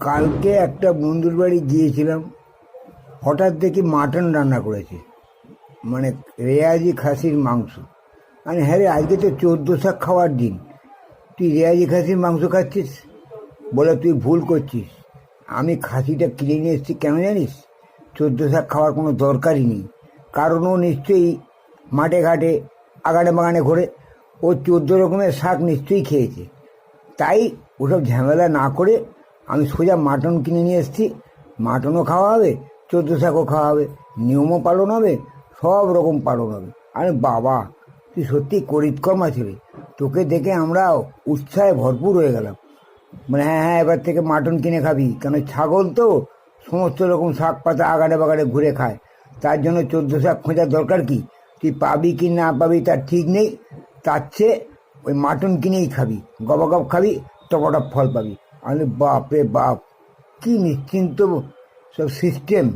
কালকে একটা বন্ধুর বাড়ি গিয়েছিলাম, হঠাৎ দেখি মাটন রান্না করেছে। মানে রেয়াজি খাসির মাংস। মানে হ্যাঁ রে, আজকে তো চোদ্দ শাক খাওয়ার দিন। তুই রেয়াজি খাসির মাংস খাচ্ছিস? বলে, তুই ভুল করছিস। আমি খাসিটা কিনে নিয়ে এসেছি, কেন জানিস? চোদ্দ শাক খাওয়ার কোনো দরকারই নেই। কারণ ও নিশ্চয়ই মাঠে ঘাটে, আগানে বাগানে ঘোরে, ও চোদ্দ রকমের শাক নিশ্চয়ই খেয়েছে। তাই ওসব ঝামেলা না করে আমি সোজা মাটন কিনে নিয়ে এসেছি। মাটনও খাওয়া হবে চোদ্দ শাকও খাওয়া হবে নিয়মও পালন হবে সব রকম পালন হবে আরে বাবা, তুই সত্যি করিতকর্মা ছিলি। তোকে দেখে আমরা উৎসাহে ভরপুর হয়ে গেলাম। মানে হ্যাঁ হ্যাঁ এবার থেকে মাটন কিনে খাবি। কেন ছাগল তো সমস্ত রকম শাক পাতা আগাড়ে বাগাড়ে ঘুরে খায়। তার জন্য চোদ্দ শাক খোঁজার দরকার কি? তুই পাবি কি না পাবি তার ঠিক নেই। তার চেয়ে ওই মাটন কিনেই খাবি। গবাগব খাবি টপটপ ফল পাবি। আমি বাপ রে বাপ কি নিশ্চিন্ত সব সিস্টেম